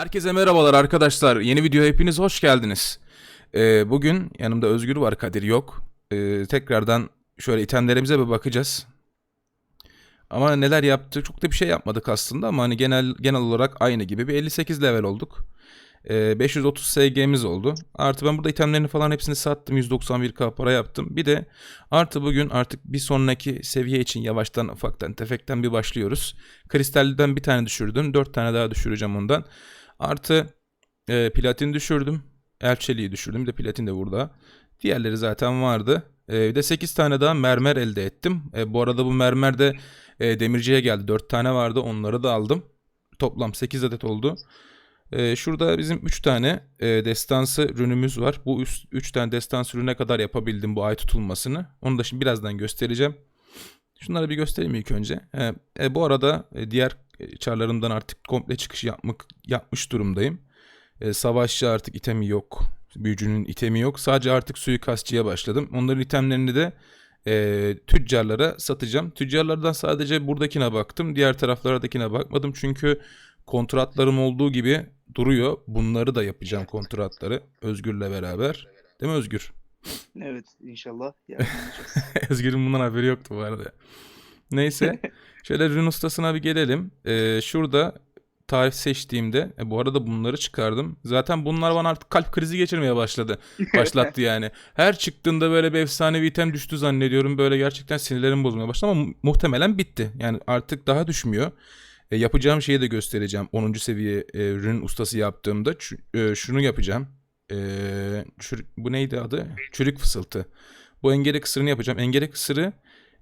Herkese merhabalar arkadaşlar. Yeni video hepiniz hoş geldiniz. Ee, bugün yanımda Özgür var, Kadir yok. Ee, tekrardan şöyle itemlerimize bir bakacağız. Ama neler yaptık? Çok da bir şey yapmadık aslında ama hani genel genel olarak aynı gibi bir 58 level olduk. Ee, 530 SG'miz oldu. Artı ben burada itemlerini falan hepsini sattım. 191k para yaptım. Bir de artı bugün artık bir sonraki seviye için yavaştan ufaktan tefekten bir başlıyoruz. Kristalden bir tane düşürdüm. 4 tane daha düşüreceğim ondan. Artı e, platin düşürdüm. Elçeliği düşürdüm. Bir de platin de burada. Diğerleri zaten vardı. E, bir de 8 tane daha mermer elde ettim. E, bu arada bu mermer de e, demirciye geldi. 4 tane vardı. Onları da aldım. Toplam 8 adet oldu. E, şurada bizim 3 tane e, destansı rünümüz var. Bu 3 tane destansı rüne kadar yapabildim bu ay tutulmasını. Onu da şimdi birazdan göstereceğim. Şunları bir göstereyim ilk önce. E, e, bu arada e, diğer çarlarımdan artık komple çıkış yapmak yapmış durumdayım. E, savaşçı artık itemi yok. Büyücünün itemi yok. Sadece artık suikastçıya başladım. Onların itemlerini de e, tüccarlara satacağım. Tüccarlardan sadece buradakine baktım. Diğer taraflardakine bakmadım. Çünkü kontratlarım olduğu gibi duruyor. Bunları da yapacağım kontratları. Özgür'le beraber. Değil mi Özgür? Evet inşallah. Özgür'ün bundan haberi yoktu bu arada. Neyse. Şöyle rün ustasına bir gelelim. Ee, şurada tarif seçtiğimde e, bu arada bunları çıkardım. Zaten bunlar bana artık kalp krizi geçirmeye başladı. Başlattı yani. Her çıktığında böyle bir efsanevi item düştü zannediyorum. Böyle gerçekten sinirlerim bozmaya başladı ama mu- muhtemelen bitti. Yani artık daha düşmüyor. E, yapacağım şeyi de göstereceğim. 10. seviye e, rün ustası yaptığımda Ç- e, şunu yapacağım. E, çür- bu neydi adı? Çürük fısıltı. Bu engele kısırını yapacağım. Engele kısırı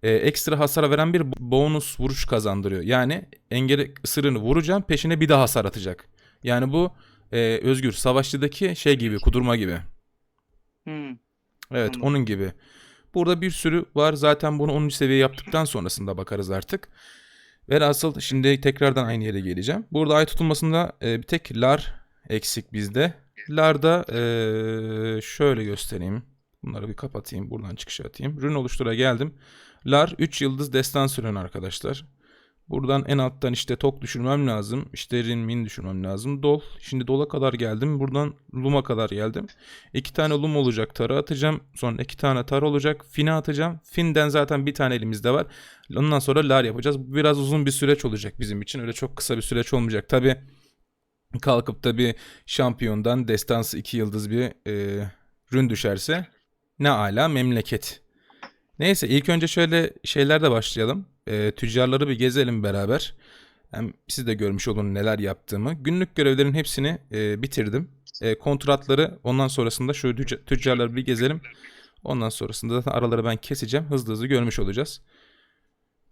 e, ekstra hasar veren bir bonus vuruş kazandırıyor. Yani engele ısırını vuracağım peşine bir daha hasar atacak. Yani bu e, Özgür Savaşçı'daki şey gibi kudurma gibi. Hmm, Evet Anladım. onun gibi. Burada bir sürü var. Zaten bunu 10. seviye yaptıktan sonrasında bakarız artık. Velhasıl şimdi tekrardan aynı yere geleceğim. Burada ay tutulmasında e, bir tek lar eksik bizde. Larda e, şöyle göstereyim. Bunları bir kapatayım. Buradan çıkış atayım. Rün oluştura geldim. Lar 3 yıldız destan süren arkadaşlar. Buradan en alttan işte tok düşürmem lazım. İşte rin min düşürmem lazım. Dol. Şimdi dola kadar geldim. Buradan luma kadar geldim. İki tane lum olacak. Tara atacağım. Sonra iki tane tar olacak. Fin'e atacağım. Fin'den zaten bir tane elimizde var. Ondan sonra lar yapacağız. Bu biraz uzun bir süreç olacak bizim için. Öyle çok kısa bir süreç olmayacak. Tabi kalkıp da bir şampiyondan destansı iki yıldız bir e, rün düşerse ne ala memleket. Neyse ilk önce şöyle şeylerle başlayalım. E, tüccarları bir gezelim beraber. Hem siz de görmüş olun neler yaptığımı. Günlük görevlerin hepsini e, bitirdim. E, kontratları ondan sonrasında şu tücca- tüccarları bir gezelim. Ondan sonrasında zaten araları ben keseceğim. Hızlı hızlı görmüş olacağız.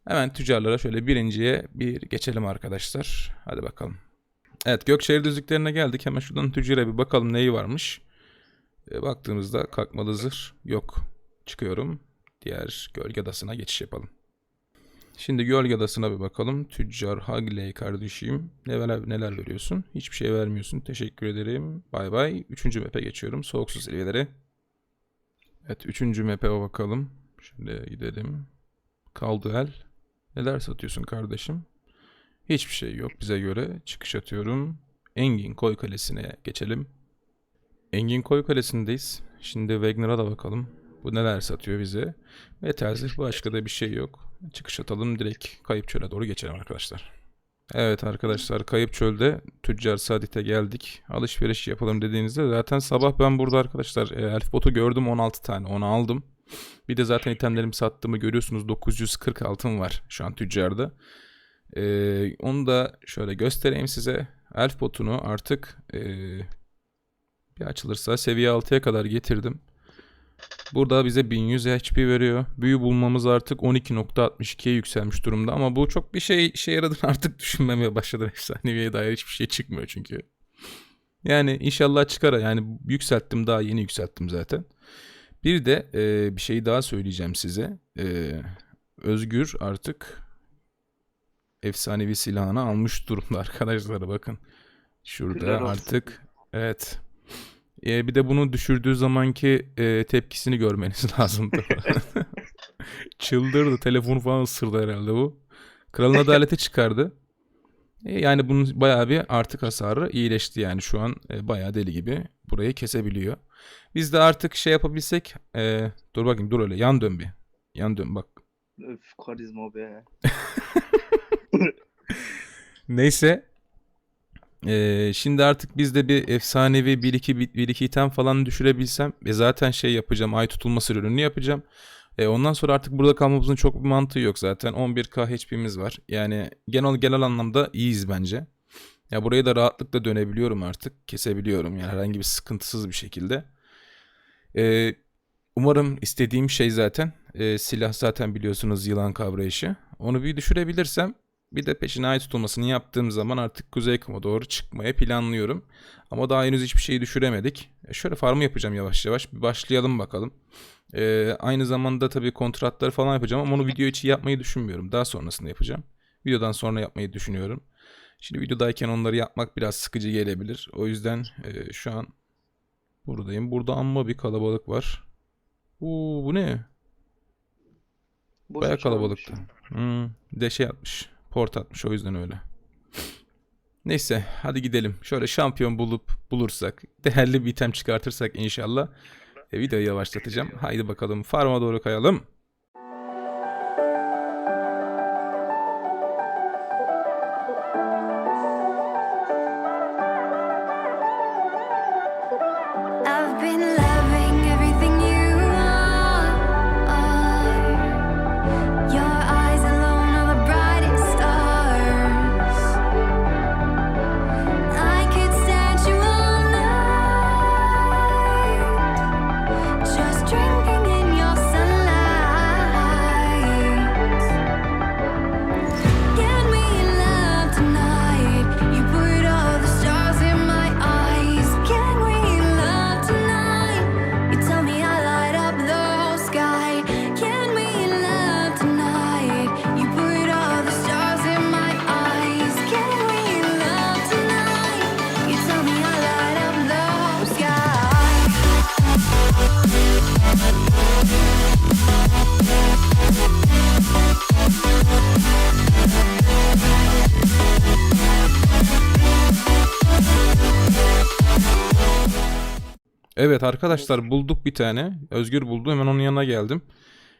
Hemen tüccarlara şöyle birinciye bir geçelim arkadaşlar. Hadi bakalım. Evet Gökşehir düzlüklerine geldik. Hemen şuradan tüccara bir bakalım neyi varmış. E, baktığımızda kalkmalı zırh yok. Çıkıyorum. Diğer gölge adasına geçiş yapalım. Şimdi gölge adasına bir bakalım. Tüccar Hagley kardeşim. Neler, neler veriyorsun? Hiçbir şey vermiyorsun. Teşekkür ederim. Bay bay. Üçüncü map'e geçiyorum. Soğuk su seviyeleri. Evet üçüncü map'e bakalım. Şimdi gidelim. Kaldı el. Neler satıyorsun kardeşim? Hiçbir şey yok bize göre. Çıkış atıyorum. Engin Koy Kalesi'ne geçelim. Engin Koy Kalesi'ndeyiz. Şimdi Wagner'a da bakalım. Bu neler satıyor bize? Metal zırh başka da bir şey yok. Çıkış atalım direkt Kayıp Çöl'e doğru geçelim arkadaşlar. Evet arkadaşlar Kayıp Çöl'de Tüccar Sadit'e geldik. Alışveriş yapalım dediğinizde zaten sabah ben burada arkadaşlar e, Elf botu gördüm 16 tane onu aldım. Bir de zaten itemlerimi sattığımı görüyorsunuz 940 altın var şu an tüccarda. Ee, onu da şöyle göstereyim size. Elf botunu artık ee, bir açılırsa seviye 6'ya kadar getirdim. Burada bize 1100 HP veriyor. Büyü bulmamız artık 12.62'ye yükselmiş durumda ama bu çok bir şey işe yaradığını artık düşünmemeye başladım. Efsaneviye dair hiçbir şey çıkmıyor çünkü. Yani inşallah çıkar. Yani yükselttim daha yeni yükselttim zaten. Bir de e, bir şey daha söyleyeceğim size. E, Özgür artık efsanevi silahını almış durumda arkadaşlar bakın. Şurada artık evet. E, bir de bunu düşürdüğü zamanki e, tepkisini görmeniz lazımdı. Çıldırdı. Telefonu falan ısırdı herhalde bu. Kralın adaleti çıkardı. E, Yani bunun bayağı bir artık hasarı iyileşti yani şu an e, bayağı deli gibi burayı kesebiliyor. Biz de artık şey yapabilsek e, dur bakayım dur öyle yan dön bir. Yan dön bak. Öf karizma be. Neyse. E, şimdi artık biz de bir efsanevi 1-2 1-2 item falan düşürebilsem ve zaten şey yapacağım ay tutulması ürünü yapacağım. E, ondan sonra artık burada kalmamızın çok bir mantığı yok zaten. 11k HP'miz var. Yani genel genel anlamda iyiyiz bence. Ya burayı da rahatlıkla dönebiliyorum artık. Kesebiliyorum yani herhangi bir sıkıntısız bir şekilde. E, umarım istediğim şey zaten e, silah zaten biliyorsunuz yılan kavrayışı. Onu bir düşürebilirsem bir de peşine ay tutulmasını yaptığım zaman artık Kuzey Kım'a doğru çıkmaya planlıyorum. Ama daha henüz hiçbir şeyi düşüremedik. E, şöyle farmı yapacağım yavaş yavaş. Bir başlayalım bakalım. Ee, aynı zamanda tabii kontratları falan yapacağım ama onu video için yapmayı düşünmüyorum. Daha sonrasında yapacağım. Videodan sonra yapmayı düşünüyorum. Şimdi videodayken onları yapmak biraz sıkıcı gelebilir. O yüzden e, şu an buradayım. Burada amma bir kalabalık var. Oo, bu ne? Boşa Bayağı kalabalıktı. Hmm, bir de şey atmış. Port atmış o yüzden öyle. Neyse hadi gidelim. Şöyle şampiyon bulup bulursak, değerli bir item çıkartırsak inşallah e, videoyu yavaşlatacağım. Haydi bakalım farma doğru kayalım. Evet arkadaşlar bulduk bir tane. Özgür buldu. Hemen onun yanına geldim.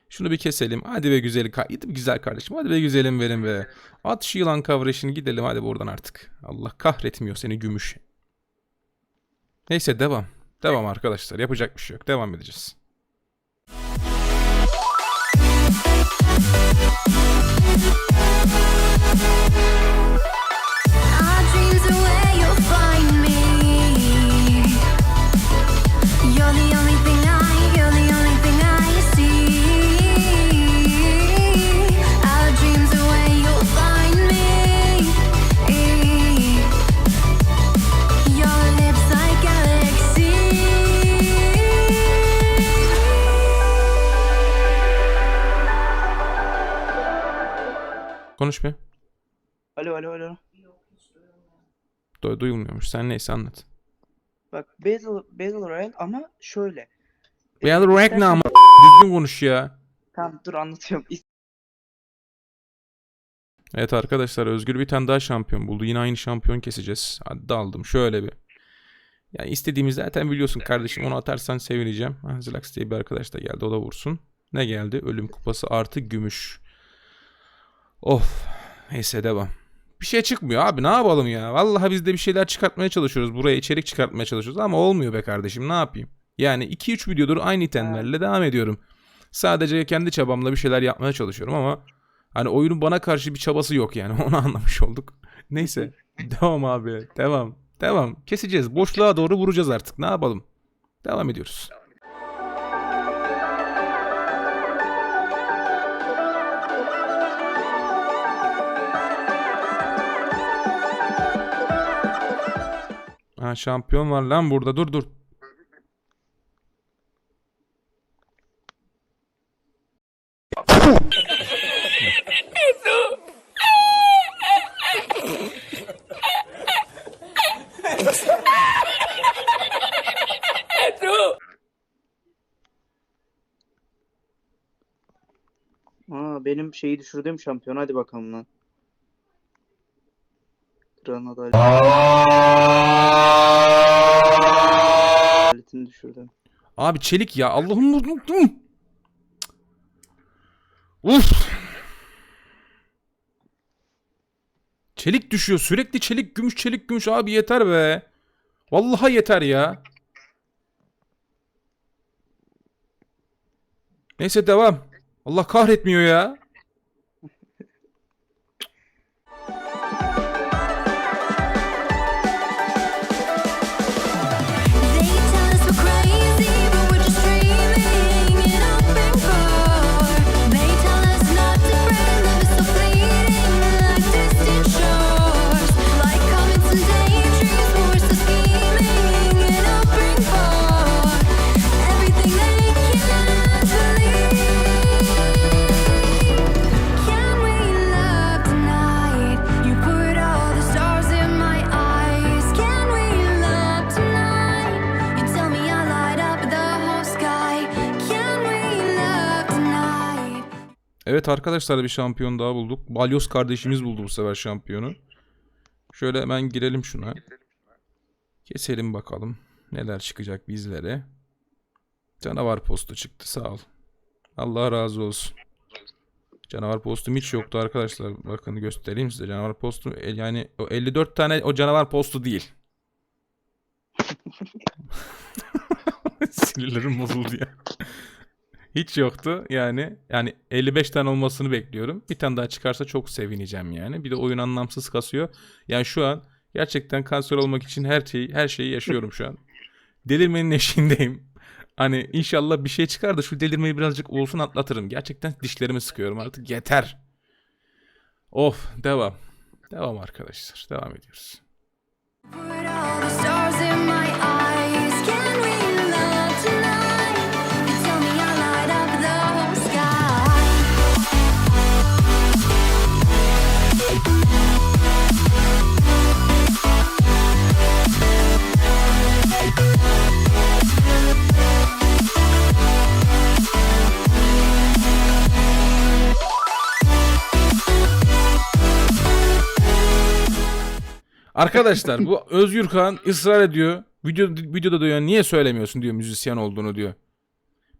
Şunu bir keselim. Hadi be güzel, hadi be güzel kardeşim. Hadi be güzelim benim be. At şu yılan kavraşını gidelim hadi buradan artık. Allah kahretmiyor seni gümüş. Neyse devam. Devam arkadaşlar. Yapacak bir şey yok. Devam edeceğiz. Our dreams are where you'll find me. Bir. Alo alo alo. Du- duyulmuyormuş. Sen neyse anlat. Bak Battle, Battle Royale ama şöyle. Ya Ee, Ragnar istersen- ama düzgün konuş ya. Tamam dur anlatıyorum. Evet arkadaşlar Özgür bir tane daha şampiyon buldu. Yine aynı şampiyon keseceğiz. Hadi daldım şöyle bir. Yani istediğimiz zaten biliyorsun kardeşim. Onu atarsan sevineceğim. Ha, Zlax diye bir arkadaş da geldi. O da vursun. Ne geldi? Ölüm kupası artı gümüş. Of. Neyse devam. Bir şey çıkmıyor abi ne yapalım ya. Vallahi biz de bir şeyler çıkartmaya çalışıyoruz. Buraya içerik çıkartmaya çalışıyoruz ama olmuyor be kardeşim ne yapayım. Yani 2-3 videodur aynı itemlerle devam ediyorum. Sadece kendi çabamla bir şeyler yapmaya çalışıyorum ama hani oyunun bana karşı bir çabası yok yani onu anlamış olduk. Neyse devam abi devam devam keseceğiz boşluğa doğru vuracağız artık ne yapalım. Devam ediyoruz. Ha şampiyon var lan burada dur dur. Aa, benim şeyi düşürdüğüm şampiyon hadi bakalım lan. Kral adaletini düşürdü. Abi çelik ya Allah'ım vurdum. Uf. Çelik düşüyor. Sürekli çelik gümüş çelik gümüş abi yeter be. Vallahi yeter ya. Neyse devam. Allah kahretmiyor ya. Evet arkadaşlar bir şampiyon daha bulduk. Balyoz kardeşimiz buldu bu sefer şampiyonu. Şöyle hemen girelim şuna. Keselim bakalım. Neler çıkacak bizlere. Canavar postu çıktı sağ ol. Allah razı olsun. Canavar postum hiç yoktu arkadaşlar. Bakın göstereyim size. Canavar postu el- yani o 54 tane o canavar postu değil. Sinirlerim bozuldu ya. Hiç yoktu yani. Yani 55 tane olmasını bekliyorum. Bir tane daha çıkarsa çok sevineceğim yani. Bir de oyun anlamsız kasıyor. Yani şu an gerçekten kanser olmak için her şeyi her şeyi yaşıyorum şu an. Delirmenin eşiğindeyim. Hani inşallah bir şey çıkar da şu delirmeyi birazcık olsun atlatırım. Gerçekten dişlerimi sıkıyorum artık yeter. Of devam. Devam arkadaşlar. Devam ediyoruz. Arkadaşlar bu Özgür Kağan ısrar ediyor. Video, videoda diyor niye söylemiyorsun diyor müzisyen olduğunu diyor.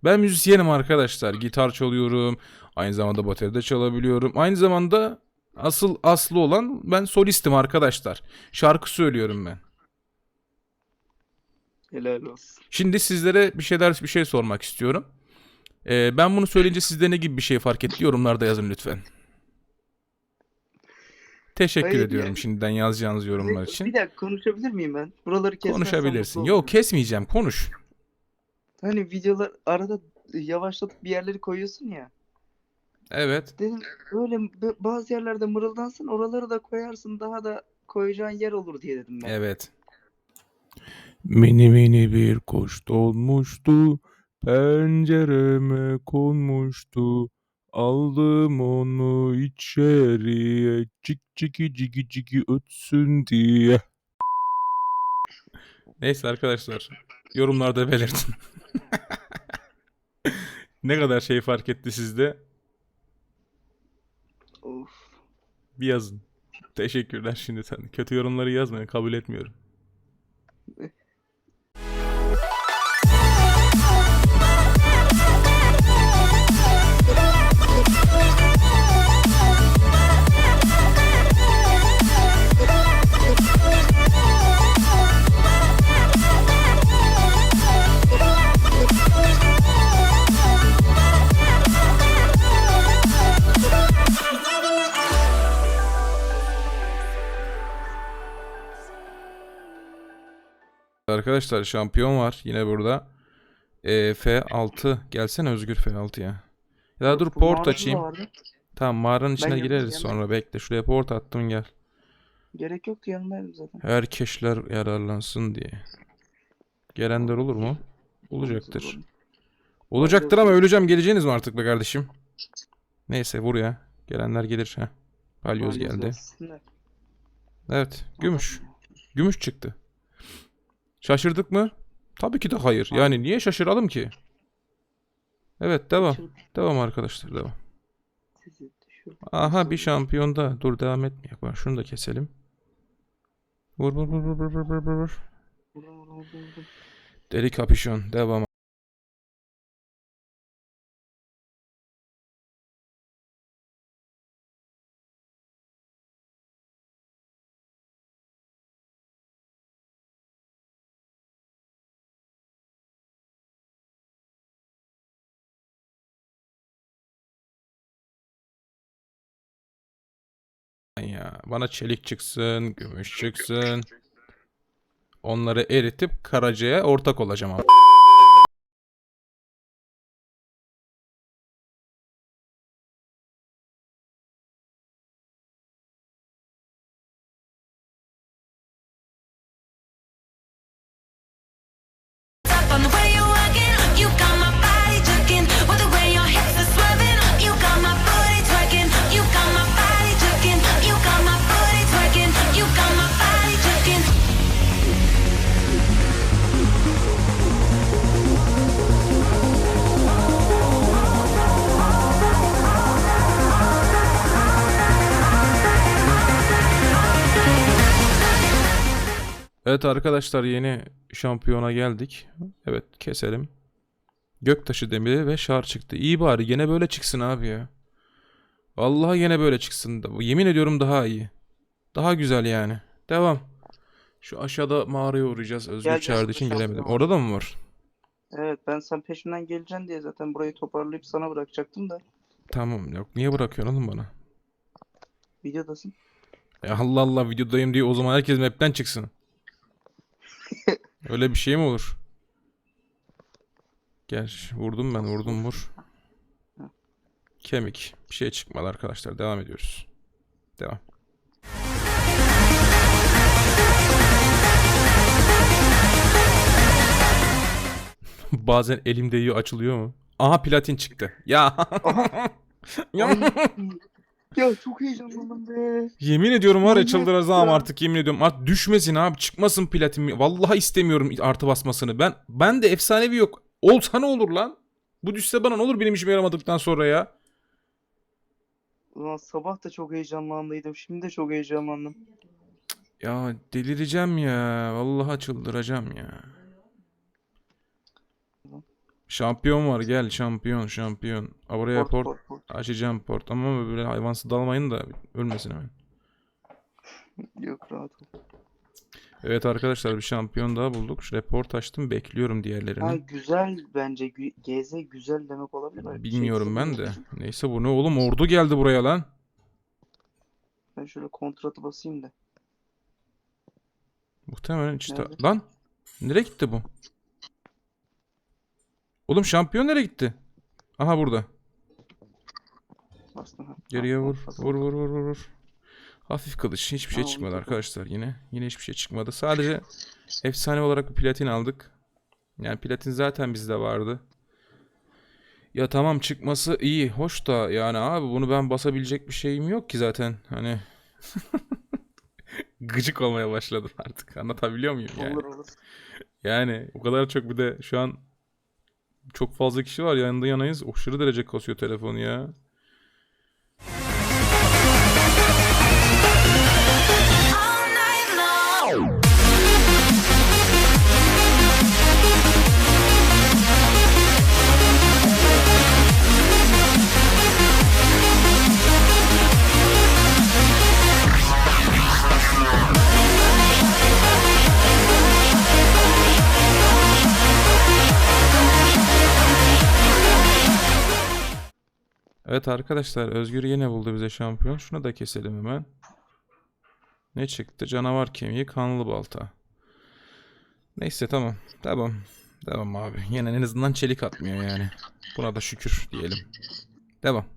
Ben müzisyenim arkadaşlar. Gitar çalıyorum. Aynı zamanda bateride çalabiliyorum. Aynı zamanda asıl aslı olan ben solistim arkadaşlar. Şarkı söylüyorum ben. Helal olsun. Şimdi sizlere bir şeyler bir şey sormak istiyorum. Ee, ben bunu söyleyince sizde ne gibi bir şey fark etti yorumlarda yazın lütfen. Teşekkür Hayır, ediyorum yani- şimdiden yazacağınız yorumlar için. Bir dakika konuşabilir miyim ben? Buraları kesmezsen Konuşabilirsin. Yok kesmeyeceğim konuş. Hani videolar arada yavaşlatıp bir yerleri koyuyorsun ya. Evet. Dedim böyle bazı yerlerde mırıldansın oraları da koyarsın daha da koyacağın yer olur diye dedim ben. Evet. Mini mini bir kuş dolmuştu. Pencereme konmuştu. Aldım onu içeriye. Cik ciki ciki ciki ötsün diye. Neyse arkadaşlar. Yorumlarda belirtin. ne kadar şey fark etti sizde? Of. Bir yazın. Teşekkürler şimdi sen. Kötü yorumları yazmayın. Kabul etmiyorum. Arkadaşlar şampiyon var yine burada. Ee, F6 gelsene Özgür F6 ya. Ya dur port açayım. Tamam mağaranın içine yanına gireriz gelmem. sonra bekle. Şuraya port attım gel. Gerek yoktu yanındaydım zaten. Herkeşler yararlansın diye. Gelenler olur mu? Olacaktır. Olacaktır ama öleceğim geleceğiniz mi artık be kardeşim? Neyse vur ya. Gelenler gelir ha. Balyoz geldi. Evet gümüş. Gümüş çıktı. Şaşırdık mı? Tabii ki de hayır. Yani niye şaşıralım ki? Evet devam. Devam arkadaşlar devam. Aha bir şampiyon da. Dur devam etmeyek. Bak şunu da keselim. Vur vur vur vur vur vur vur. Deli kapüşon. Devam. Bana çelik çıksın, gümüş çıksın. Onları eritip Karaca'ya ortak olacağım abi. On the way Evet arkadaşlar yeni şampiyona geldik. Evet keselim. Göktaşı demiri ve şar çıktı. İyi bari gene böyle çıksın abi ya. Vallahi gene böyle çıksın. Yemin ediyorum daha iyi. Daha güzel yani. Devam. Şu aşağıda mağaraya uğrayacağız. Özgür Gel, çağırdığı için gelemedim. Orada da mı var? Evet ben sen peşimden geleceksin diye zaten burayı toparlayıp sana bırakacaktım da Tamam yok. Niye bırakıyorsun oğlum bana? videodasın. Ya Allah Allah videodayım diye o zaman herkes map'ten çıksın. Öyle bir şey mi olur? Gel vurdum ben vurdum vur. Kemik. Bir şey çıkmadı arkadaşlar. Devam ediyoruz. Devam. Bazen elim değiyor açılıyor mu? Aha platin çıktı. Ya. ya. Ya çok heyecanlandım be. Yemin ediyorum var ya çıldıracağım artık yemin ediyorum. Artık düşmesin abi çıkmasın platin. Vallahi istemiyorum artı basmasını. Ben ben de efsanevi yok. Olsa ne olur lan? Bu düşse bana ne olur benim işime yaramadıktan sonra ya. Ulan sabah da çok heyecanlandıydım. Şimdi de çok heyecanlandım. Ya delireceğim ya. Vallahi çıldıracağım ya. Şampiyon var gel şampiyon şampiyon. Aa, Buraya Port, port, port, port. açacağım port ama böyle hayvansı dalmayın da ölmesin hemen. Yok rahat ol. Evet arkadaşlar bir şampiyon daha bulduk. Şu report açtım bekliyorum diğerlerini. Ha, güzel bence. GZ güzel demek olabilir mi? Bir şey Bilmiyorum ben de. hissediyorum. Neyse bu ne oğlum ordu geldi buraya lan. Ben şöyle kontratı basayım da. Muhtemelen işte. Nerede? Lan nereye gitti bu? Oğlum şampiyon nereye gitti? Aha burada. Geriye vur. Vur vur vur vur vur. Hafif kılıç. Hiçbir şey çıkmadı da- arkadaşlar yine. Yine hiçbir şey çıkmadı. Sadece efsane olarak bir platin aldık. Yani platin zaten bizde vardı. Ya tamam çıkması iyi, hoş da yani abi bunu ben basabilecek bir şeyim yok ki zaten. Hani gıcık olmaya başladım artık. Anlatabiliyor muyum yani? Olur olur. Yani o kadar çok bir de şu an çok fazla kişi var yanında yanayız. Aşırı derece kasıyor telefonu ya. Evet arkadaşlar Özgür yine buldu bize şampiyon. Şunu da keselim hemen. Ne çıktı? Canavar kemiği, kanlı balta. Neyse tamam. Tamam. Devam abi. Yine en azından çelik atmıyor yani. Buna da şükür diyelim. Devam.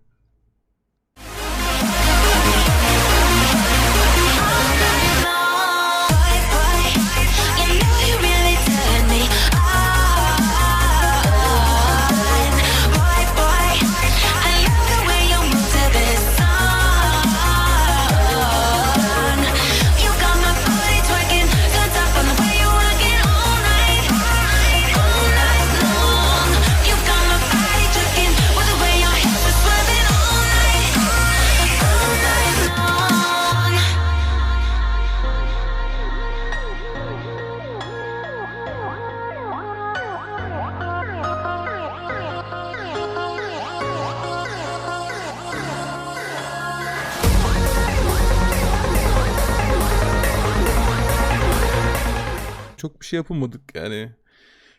Yapamadık yani.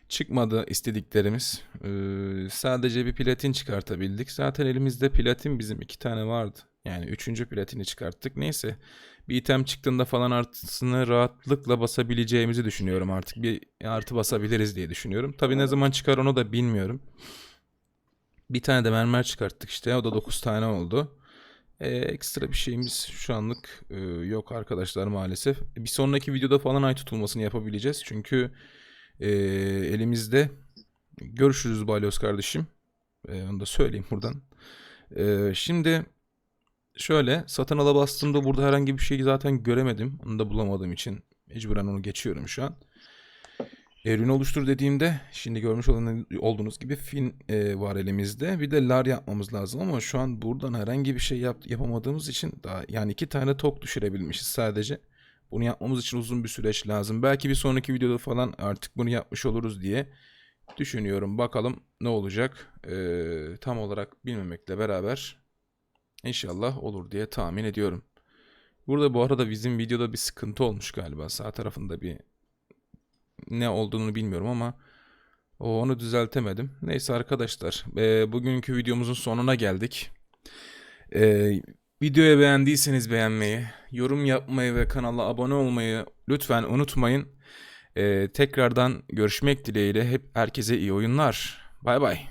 Çıkmadı istediklerimiz. Ee, sadece bir platin çıkartabildik. Zaten elimizde platin bizim iki tane vardı. Yani üçüncü platini çıkarttık. Neyse bir item çıktığında falan artısını rahatlıkla basabileceğimizi düşünüyorum artık. Bir artı basabiliriz diye düşünüyorum. Tabii ne zaman çıkar onu da bilmiyorum. Bir tane de mermer çıkarttık işte. O da 9 tane oldu. Ee, ekstra bir şeyimiz şu anlık e, yok arkadaşlar maalesef. Bir sonraki videoda falan ay tutulmasını yapabileceğiz. Çünkü e, elimizde görüşürüz Balyoz kardeşim. E, onu da söyleyeyim buradan. E, şimdi şöyle satın ala bastığımda burada herhangi bir şey zaten göremedim. Onu da bulamadığım için mecburen onu geçiyorum şu an. E, Ürün oluştur dediğimde şimdi görmüş olduğunuz gibi fin e, var elimizde. Bir de lar yapmamız lazım ama şu an buradan herhangi bir şey yap, yapamadığımız için daha yani iki tane tok düşürebilmişiz sadece. Bunu yapmamız için uzun bir süreç lazım. Belki bir sonraki videoda falan artık bunu yapmış oluruz diye düşünüyorum. Bakalım ne olacak. E, tam olarak bilmemekle beraber inşallah olur diye tahmin ediyorum. Burada bu arada bizim videoda bir sıkıntı olmuş galiba. Sağ tarafında bir ne olduğunu bilmiyorum ama onu düzeltemedim. Neyse arkadaşlar, e, bugünkü videomuzun sonuna geldik. E, videoyu beğendiyseniz beğenmeyi, yorum yapmayı ve kanala abone olmayı lütfen unutmayın. E, tekrardan görüşmek dileğiyle hep herkese iyi oyunlar. Bay bay.